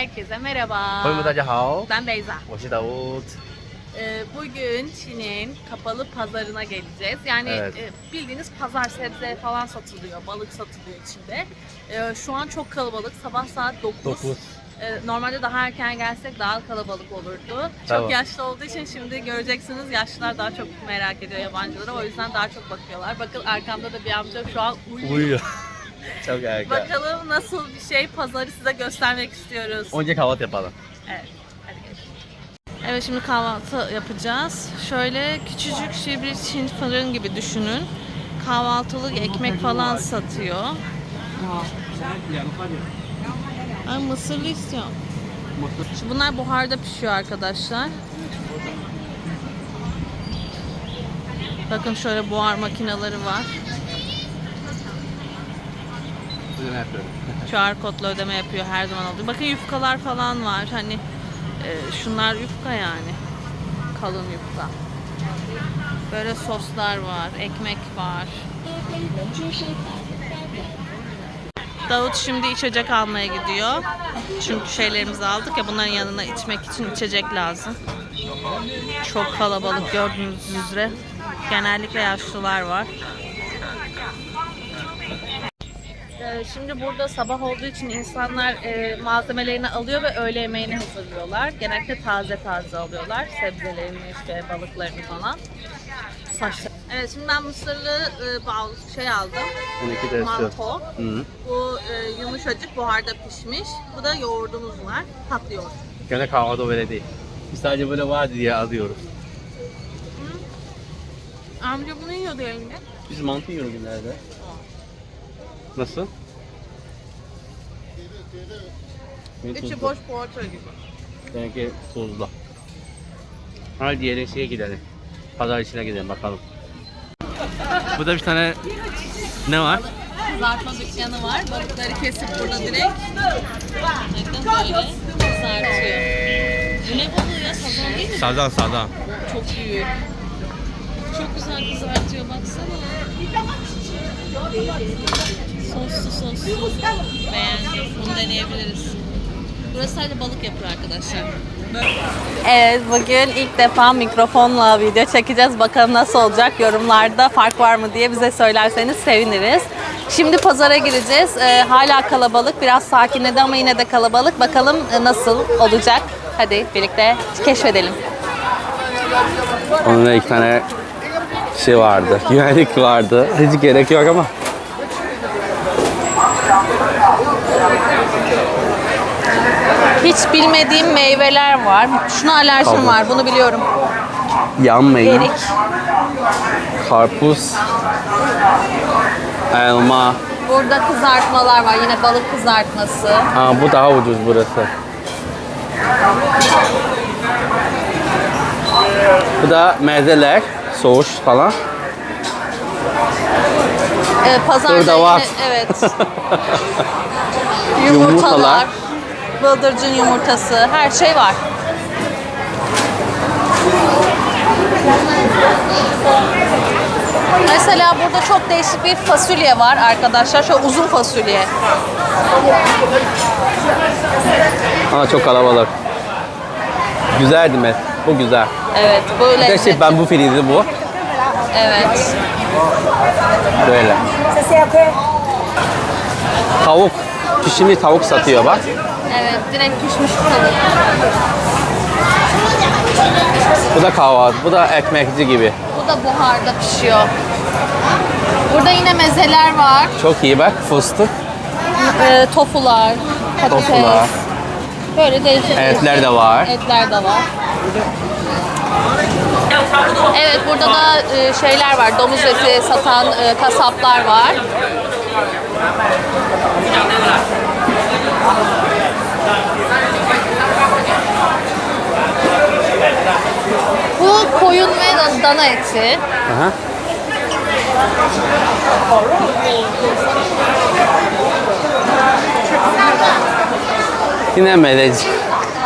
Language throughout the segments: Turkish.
Herkese merhaba. Hoymu Daca Hao. Ben Beyza. Hoşi Davut. Ee, bugün Çin'in kapalı pazarına geleceğiz. Yani evet. e, bildiğiniz pazar sebze falan satılıyor, balık satılıyor içinde. E, ee, şu an çok kalabalık. Sabah saat 9. 9. E, normalde daha erken gelsek daha kalabalık olurdu. Tamam. Çok yaşlı olduğu için şimdi göreceksiniz yaşlılar daha çok merak ediyor yabancılara. O yüzden daha çok bakıyorlar. Bakın arkamda da bir amca şu an uyuyor. uyuyor. Çok harika. Bakalım nasıl bir şey pazarı size göstermek istiyoruz. Önce kahvaltı yapalım. Evet. Hadi geçelim. Evet şimdi kahvaltı yapacağız. Şöyle küçücük şey bir Çin fırın gibi düşünün. Kahvaltılık ekmek falan satıyor. Ay mısırlı istiyorum. Şimdi bunlar buharda pişiyor arkadaşlar. Bakın şöyle buhar makineleri var. Bugün yapıyorum. QR kodla ödeme yapıyor her zaman olduğu. Bakın yufkalar falan var. Hani e, şunlar yufka yani. Kalın yufka. Böyle soslar var, ekmek var. Davut şimdi içecek almaya gidiyor. Çünkü şeylerimizi aldık ya bunların yanına içmek için içecek lazım. Çok kalabalık gördüğünüz üzere. Genellikle yaşlılar var. Ee, Şimdi burada sabah olduğu için insanlar e, malzemelerini alıyor ve öğle yemeğini hazırlıyorlar. Genellikle taze taze alıyorlar. Sebzelerini, işte balıklarını falan. Saçlar. Evet şimdi ben mısırlı e, şey aldım. 12 de Manto. Hı. Bu e, yumuşacık buharda pişmiş. Bu da yoğurdumuz var. Tatlı yoğurt. Gene kahvaltı böyle değil. Biz sadece böyle var diye alıyoruz. Amca bunu yiyordu elinde. Biz mantı yiyoruz günlerde. Nasıl? İçi boş poğaça gibi. Benimki tuzlu. Hadi diğer şeye gidelim. Pazar içine gidelim bakalım. Burada bir tane ne var? Kızartma dükkanı var. Balıkları kesip burada direkt bakın böyle kızartıyor. Ne balığı ya? Sazan değil mi? Sazan sazan. Çok büyük. Çok güzel kızartıyor baksana. Soslu soslu. Beğendim. Bunu deneyebiliriz. Burası sadece balık yapıyor arkadaşlar. Evet bugün ilk defa mikrofonla video çekeceğiz. Bakalım nasıl olacak. Yorumlarda fark var mı diye bize söylerseniz seviniriz. Şimdi pazara gireceğiz. Ee, hala kalabalık. Biraz sakinledi ama yine de kalabalık. Bakalım e, nasıl olacak. Hadi birlikte keşfedelim. Onun da iki tane şey vardı. Güvenlik vardı. Hiç gerek yok ama. Hiç bilmediğim meyveler var. Şuna alerjim Kabuk. var. Bunu biliyorum. Yanmayın. Erik. Karpuz. Elma. Burada kızartmalar var. Yine balık kızartması. Ha, bu daha ucuz burası. Bu da mezeler, soğuş falan. Ee, pazarda Burada var. yine evet. Yumurtalar. Yumurtalar. Bıldırcın yumurtası. Her şey var. Mesela burada çok değişik bir fasulye var arkadaşlar. Şöyle uzun fasulye. Ama çok kalabalık. Güzel değil mi? Bu güzel. Evet, Bir de böyle. şey bambu filizi bu. Evet. Böyle. Tavuk. Pişmiş tavuk satıyor bak. Evet, direkt pişmiş tavuk. Bu da kahvaltı. Bu da ekmekçi gibi. Bu da buharda pişiyor. Burada yine mezeler var. Çok iyi bak. Fıstık. Ee, tofular, patates. Tofular. Böyle değişik Etler de var. Etler de var. Evet burada da e, şeyler var. Domuz eti satan e, kasaplar var. Bu koyun ve eti. Aha. Yine meleci.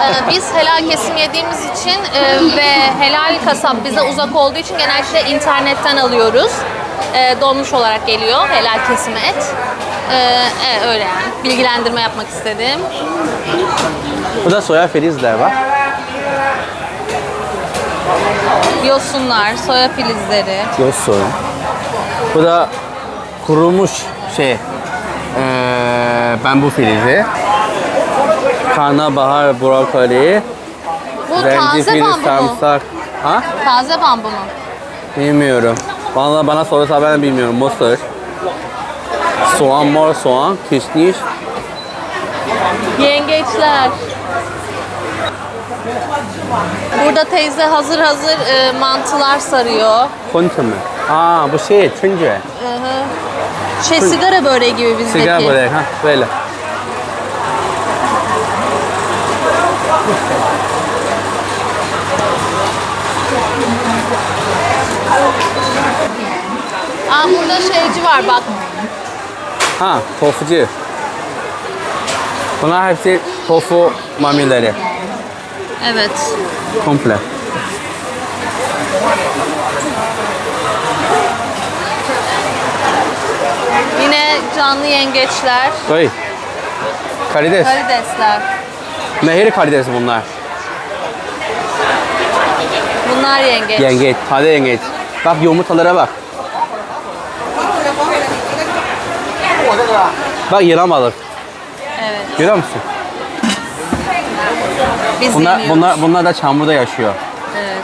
Ee, biz helal kesim yediğimiz için e, ve helal kasap bize uzak olduğu için genellikle internetten alıyoruz. E, donmuş olarak geliyor helal kesim et. E, e, öyle yani. Bilgilendirme yapmak istedim. Bu da soya filizler bak. Yosunlar, soya filizleri. Yosun. Bu da kurumuş şey. Eee bambu filizi. Karnabahar, brokoli, Bu taze bambu mu? sarımsak. Ha? Taze bambu mu? Bilmiyorum. Bana bana sorarsa ben de bilmiyorum. Mısır. Soğan, mor soğan, kişniş. Yengeçler. Burada teyze hazır hazır e, mantılar sarıyor. Kuntu mu? Aa bu şey, hı. Şey sigara böreği gibi bizdeki. Sigara börek ha böyle. Aa burada şeyci var bak. Ha tofucu. Bunlar hepsi tofu mamileri. Evet. Komple. Yine canlı yengeçler, Oy. Karides. karidesler. Nehir karides bunlar. Bunlar yengeç. Yengeç, taze yengeç. Bak yumurtalara bak. Bak yılan balık. Evet. Görüyor musun? Biz Bunlar, yemiyoruz. bunlar, bunlar da çamurda yaşıyor. Evet.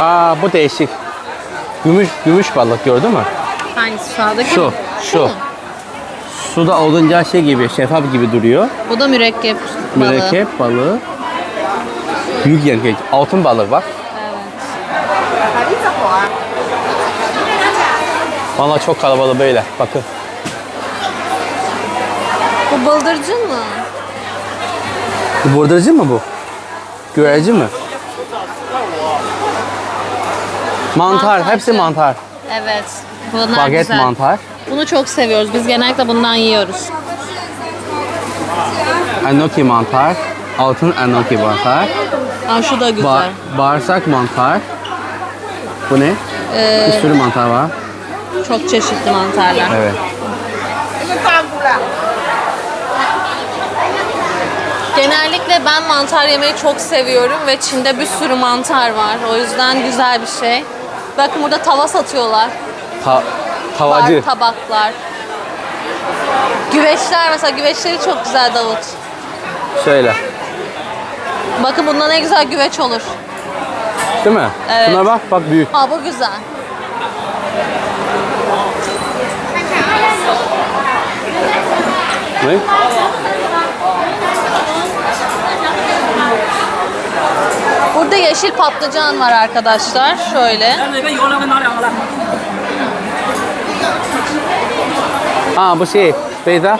Aa bu değişik. Gümüş, gümüş balık gördün mü? Hangisi sağdaki Şu, mi? şu. mu? Suda olunca şey gibi, şeffaf gibi duruyor. Bu da mürekkep balığı. Mürekkep balığı. Büyük yengeç. Altın balık bak. Evet. Valla çok kalabalık böyle. Bakın. Bu bıldırcın mı? Bu bordacı mı bu? Güvercin mi? Mantar. Mantarcı. Hepsi mantar. Evet. Bunlar Baget güzel. mantar. Bunu çok seviyoruz. Biz genellikle bundan yiyoruz. Enoki mantar. Altın enoki mantar. Aa, şu da güzel. Ba- bağırsak mantar. Bu ne? Ee, Bir sürü mantar var. çok çeşitli mantarlar. Evet. Genellikle ben mantar yemeyi çok seviyorum ve Çin'de bir sürü mantar var. O yüzden güzel bir şey. Bakın burada tava satıyorlar. Ta- tavacı. Bar, tabaklar. Güveçler mesela güveçleri çok güzel Davut. Şöyle. Bakın bunda ne güzel güveç olur. Değil mi? Evet. Buna bak. Bak büyük. Ha bu güzel. Ne? Burada yeşil patlıcan var arkadaşlar. Şöyle. Ha bu şey Beyza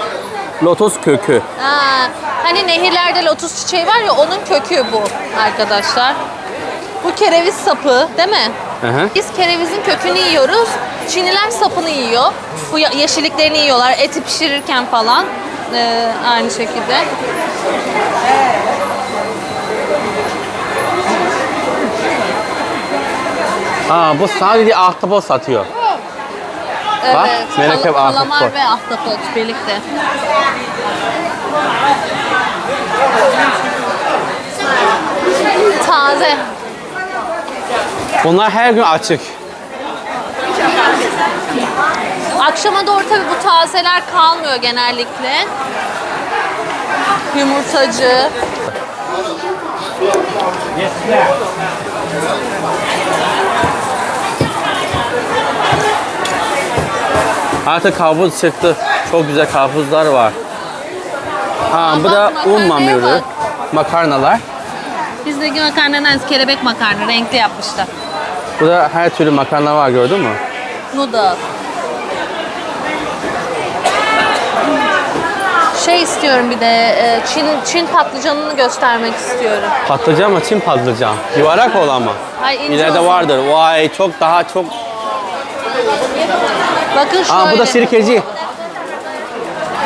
lotus kökü. Aa, hani nehirlerde lotus çiçeği var ya onun kökü bu arkadaşlar. Bu kereviz sapı değil mi? Hı. Biz kerevizin kökünü yiyoruz. Çinliler sapını yiyor. Bu yeşilliklerini yiyorlar eti pişirirken falan. Ee, aynı şekilde. Ha bu sadece ahtapot satıyor. Bak, Evet. mürekkep kal- kalamar ve ahtapot birlikte. Taze. Bunlar her gün açık. Akşama doğru tabii bu tazeler kalmıyor genellikle. Yumurtacı. Artık karpuz çıktı. Çok güzel karpuzlar var. Ha bu bak, da un makarnaya mamülü. bak. Makarnalar. Bizdeki makarnadan kelebek makarna renkli yapmışlar. Bu da her türlü makarna var gördün mü? Noodle. Şey istiyorum bir de e, Çin Çin patlıcanını göstermek istiyorum. Patlıcan mı? Çin patlıcan. Yuvarlak olan mı? Ay, ince İleride olsun. vardır. Vay çok daha çok. Bakın şöyle. Aa bu da sirkeci.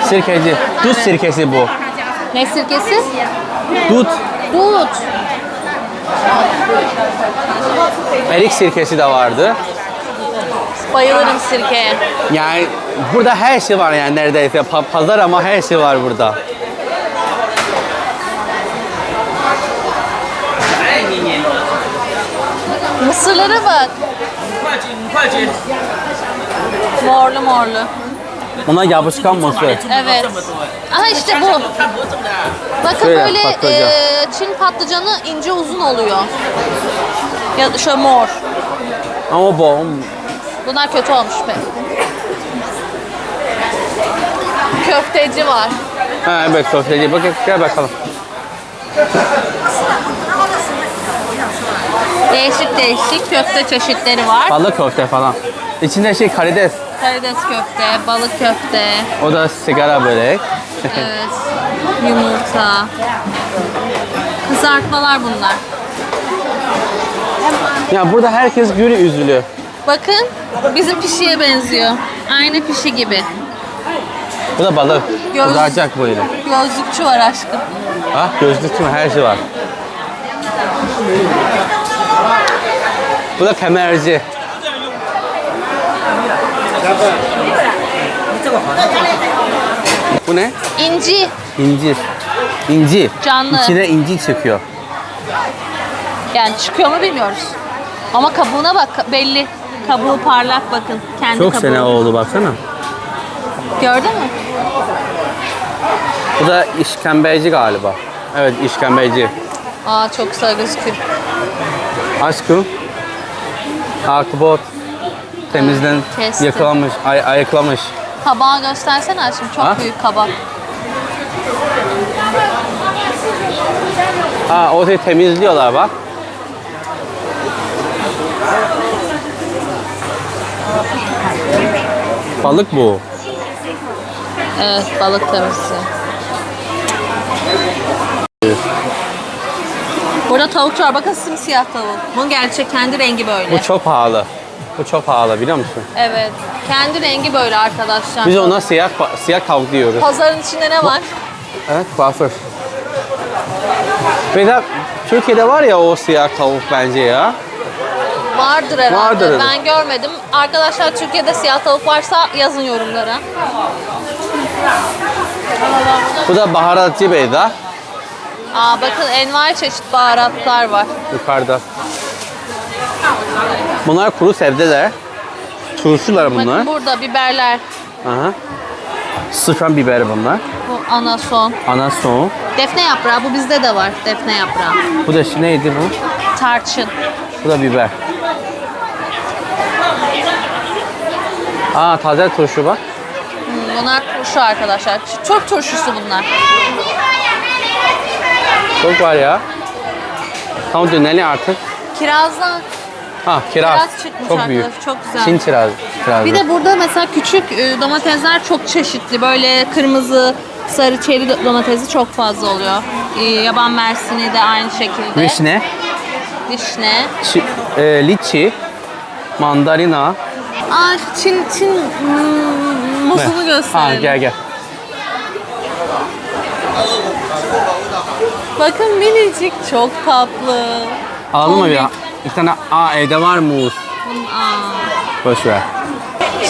Sirkeci. Dut sirkesi bu. Ne sirkesi? Dut. Dut. Erik sirkesi de vardı. Bayılırım sirkeye. Yani burada her şey var yani neredeyse. Pa- pazar ama her şey var burada. Mısırlara bak. Morlu morlu. Ona yapışkan mısır. Evet. Aha işte bu. Bakın Şöyle, böyle patlıcan. e, Çin patlıcanı ince uzun oluyor. Ya şöyle mor. Ama bu Bunlar kötü olmuş be. Köfteci var. ha, evet köfteci. Bak gel bakalım. Değişik değişik köfte çeşitleri var. Balık köfte falan. İçinde şey karides. Karides köfte, balık köfte, O da sigara börek. evet, yumurta. Kızartmalar bunlar. ya burada herkes gül üzülü. Bakın bizim pişiye benziyor. Aynı pişi gibi. Bu da balık. Göz- Kızaracak böyle. Gözlükçü var aşkım. Ha gözlük mü? Her şey var. Bu da kemerci. Bu ne? İnci. İncir. İnci. Canlı. İçine inci çıkıyor. Yani çıkıyor mu bilmiyoruz. Ama kabuğuna bak belli. Kabuğu parlak bakın. Kendi Çok kabuğu. sene oldu baksana. Gördün mü? Bu da işkembeci galiba. Evet işkembeci. Aa çok güzel gözüküyor. Aşkım. Akbot. Temizden kestim. yakalamış, ay ayıklamış. Kabağı göstersene aşkım. Çok Ha? büyük kabak. Ha orayı temizliyorlar bak. Balık bu. Evet balık temizliği. Burada tavuk var. Bakın simsiyah tavuk. Bunun gerçek kendi rengi böyle. Bu çok pahalı. Bu çok pahalı biliyor musun? Evet. Kendi rengi böyle arkadaşlar. Biz ona siyah siyah tavuk diyoruz. Pazarın içinde ne var? Evet, kuaför. Ve de Türkiye'de var ya o siyah tavuk bence ya. Vardır herhalde. Vardır. Ben görmedim. Arkadaşlar Türkiye'de siyah tavuk varsa yazın yorumlara. Bu da baharatçı Beyda. Aa bakın envai çeşit baharatlar var. Yukarıda. Bunlar kuru sebzeler. Turşular bunlar. Bakın burada biberler. Aha. Sıfran biberi bunlar. Bu anason. Anason. Defne yaprağı. Bu bizde de var. Defne yaprağı. Bu da şu neydi bu? Tarçın. Bu da biber. Aa taze turşu bak. Hmm, bunlar turşu arkadaşlar. Çok turşusu bunlar. Çok var ya. Tam döneli artık. Kirazlar. Ha kiraz. Kiraz çıkmış Çok büyük. çok güzel. Çin kiraz. kirazı. Bir de burada mesela küçük e, domatesler çok çeşitli. Böyle kırmızı, sarı, çeri do- domatesi çok fazla oluyor. E, Yaban mersini de aynı şekilde. Vişne, Vişne. çi, e, liçi, mandalina. Aa Çin Çin hmm, muzunu Ha gösterelim. gel gel. Bakın minicik çok tatlı. Alalım mı bir? Tombik. İki tane A, E'de var muz. Bunun. Boş ver.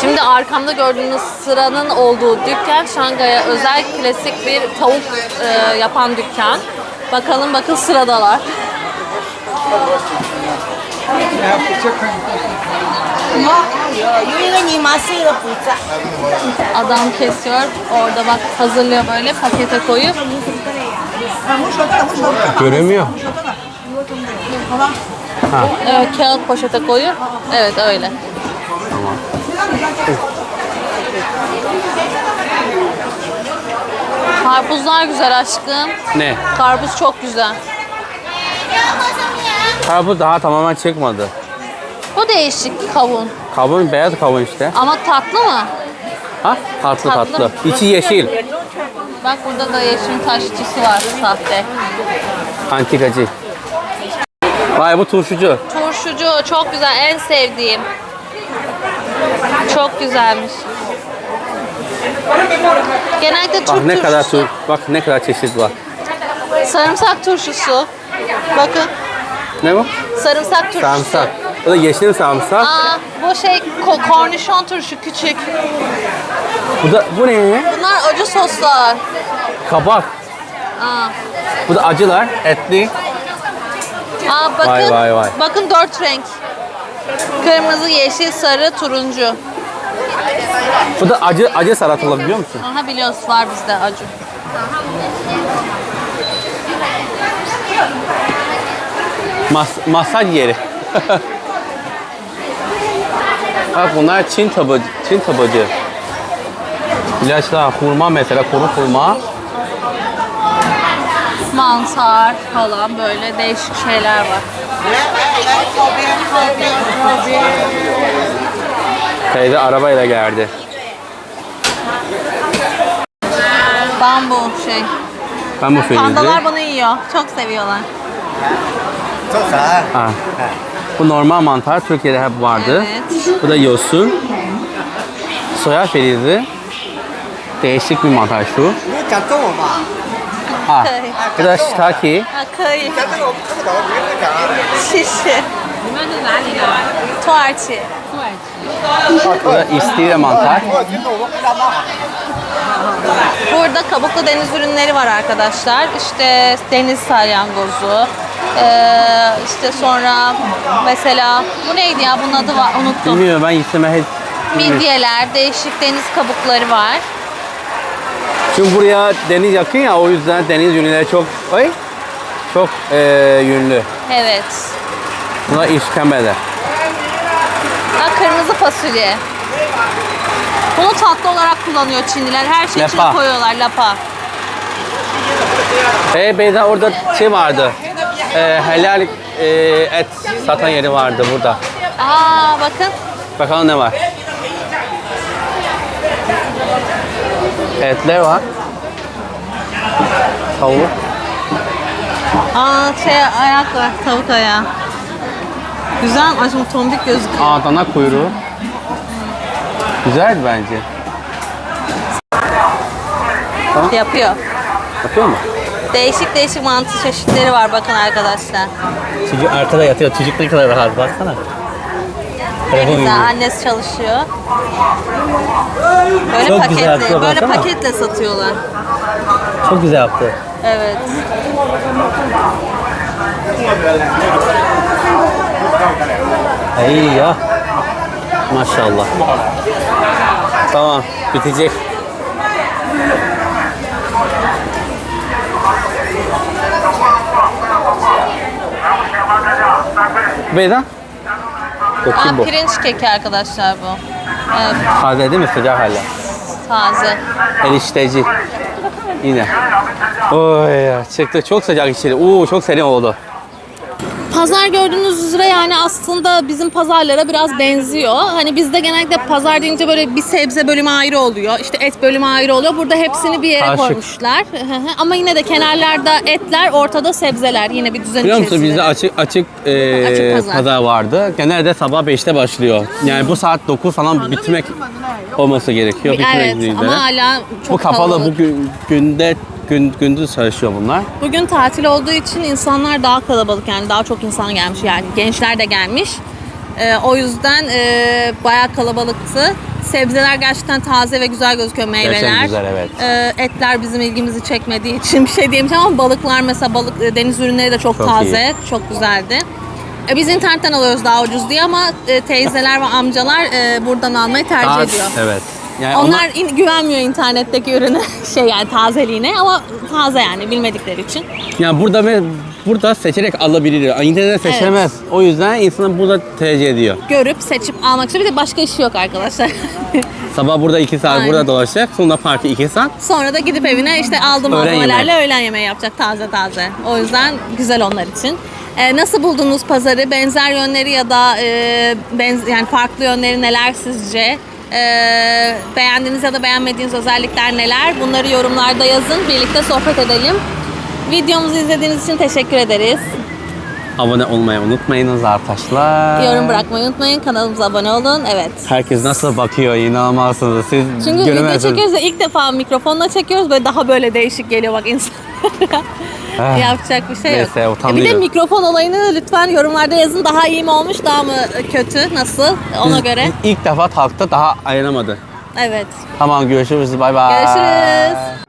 Şimdi arkamda gördüğünüz sıranın olduğu dükkan Şangay'a özel klasik bir tavuk e, yapan dükkan. Bakalım bakın sıradalar. Adam kesiyor. Orada bak hazırlıyor böyle pakete koyup. Göremiyor. Evet kağıt poşete koyuyor. Evet öyle. Karpuzlar güzel aşkım. Ne? Karpuz çok güzel. Karpuz daha tamamen çıkmadı. Bu değişik kavun. Kavun beyaz kavun işte. Ama tatlı mı? Ha? Tatlı Tatlı. tatlı. İçi yeşil. Bak burada da yeşil taşçısı var sahte. Antikacı. Vay bu turşucu. Turşucu çok güzel en sevdiğim. Çok güzelmiş. Genellikle Türk Bak ne kadar turşusu. tur, bak ne kadar çeşit var. Sarımsak turşusu. Bakın Ne bu? sarımsak turşusu. Sarımsak. Bu da yeşil sarımsak. Aa, bu şey ko- kornişon turşu küçük. Bu da bu ne? Bunlar acı soslar. Kabak. Aa, Bu da acılar, etli. Aa bakın. Vay, vay, vay. Bakın dört renk. Kırmızı, yeşil, sarı, turuncu. Bu da acı acı salatalık biliyor musun? Aha biliyoruz var bizde acı. Mas masaj yeri. Bak bunlar Çin tabacı, Çin tabacı. İlaçlar, hurma mesela, kuru hurma. Mantar falan böyle değişik şeyler var. Teyze arabayla geldi. Bambu şey. Ben bu filizi. Pandalar bunu yiyor. Çok seviyorlar. Ha. Bu normal mantar Türkiye'de hep vardı. Evet. Bu da yosun. Soya filizi. Değişik bir mantar şu. 你讲中文嘛？ Ha. Köy. Bu da shiitake. Ha, köy. 讲这个我看不懂，你会讲啊？ Şişi. Tuarçi. Bu da istiridye mantar. 我听懂我回答嘛？ Burada kabuklu deniz ürünleri var arkadaşlar. İşte deniz salyangozu. Ee, işte sonra mesela bu neydi ya bunun adı var unuttum. Bilmiyorum ben istemem hiç. bilmiyorum. Midyeler, değişik deniz kabukları var. Çünkü buraya deniz yakın ya o yüzden deniz ürünleri çok ay çok eee yünlü. Evet. Bunlar işkembeler. Ha, kırmızı fasulye. Bunu tatlı olarak kullanıyor Çinliler. Her şey içine Lapa. koyuyorlar lapa. E Beyza orada şey vardı. Eee helal eee, et satan yeri vardı burada. Aa bakın. Bakalım ne var. Etler var. Tavuk. Aa şey ayak var, tavuk ayağı. Güzel acım tombik gözüküyor. Aa dana kuyruğu. Güzel bence. Yapıyor. Bakıyor mu? Değişik değişik mantı çeşitleri var bakın arkadaşlar. Çocuk arkada yatıyor. Çocuk ne kadar rahat baksana. Telefon Güzel, gibi. annesi çalışıyor. Böyle Çok paketle, güzel yapıyor, böyle baksana. paketle satıyorlar. Çok güzel yaptı. Evet. İyi ya. Maşallah. Tamam, bitecek. Beyza? Bakayım Aa, bu. pirinç keki arkadaşlar bu. Evet, Taze değil mi? Sıcak hala. taze. Erişteci. Yine. Oy ya, çıktı. Çok sıcak içeri. Oo, çok serin oldu. Pazar gördüğünüz üzere yani aslında bizim pazarlara biraz benziyor. Hani bizde genellikle pazar deyince böyle bir sebze bölümü ayrı oluyor. İşte et bölümü ayrı oluyor. Burada hepsini bir yere Karışık. koymuşlar. Ama yine de kenarlarda etler, ortada sebzeler. Yine bir düzen Biliyor musun bizde açık açık, e, Açık pazar. pazar. vardı. Genelde sabah 5'te başlıyor. Yani bu saat 9 falan bitmek olması gerekiyor. Bitmek Evet üzere. ama hala çok bu kapalı kalabalık. bugün günde gün gündüz çalışıyor bunlar. Bugün tatil olduğu için insanlar daha kalabalık yani daha çok insan gelmiş yani gençler de gelmiş. Ee, o yüzden e, bayağı kalabalıktı. Sebzeler gerçekten taze ve güzel gözüküyor meyveler. Gerçekten güzel, evet. Ee, etler bizim ilgimizi çekmediği için bir şey diyemeyeceğim ama balıklar mesela balık e, deniz ürünleri de çok, Çok taze, çok güzeldi. E, biz internetten alıyoruz daha ucuz diye ama e, teyzeler ve amcalar e, buradan almayı tercih Daha- ediyor. Evet. Yani Onlar in- güvenmiyor internetteki ürüne şey yani tazeliğine ama taze yani bilmedikleri için. yani burada ve burada seçerek alabilir. İnternet seçemez. O yüzden insanlar burada tercih ediyor. Görüp seçip almak istiyor. Bir de başka işi yok arkadaşlar. Sabah burada 2 saat Aynen. burada dolaşacak. Sonra parkı 2 saat. Sonra da gidip evine işte Öğlen malzemelerle öğlen yemeği yapacak taze taze. O yüzden güzel onlar için. Ee, nasıl buldunuz pazarı? Benzer yönleri ya da e, benz yani farklı yönleri neler sizce? Ee, beğendiğiniz ya da beğenmediğiniz özellikler neler? Bunları yorumlarda yazın. Birlikte sohbet edelim. Videomuzu izlediğiniz için teşekkür ederiz. Abone olmayı unutmayınız arkadaşlar. Yorum bırakmayı unutmayın. Kanalımıza abone olun. Evet. Herkes nasıl bakıyor inanamazsınız. Siz Çünkü video göremezsiniz. çekiyoruz da ilk defa mikrofonla çekiyoruz. Böyle daha böyle değişik geliyor bak insanlara. Ah, Yapacak bir şey yok. neyse, utanıyor. bir de mikrofon olayını lütfen yorumlarda yazın. Daha iyi mi olmuş, daha mı kötü, nasıl? Ona Biz göre. ilk defa taktı daha ayıramadı. Evet. Tamam görüşürüz. Bay bay. Görüşürüz.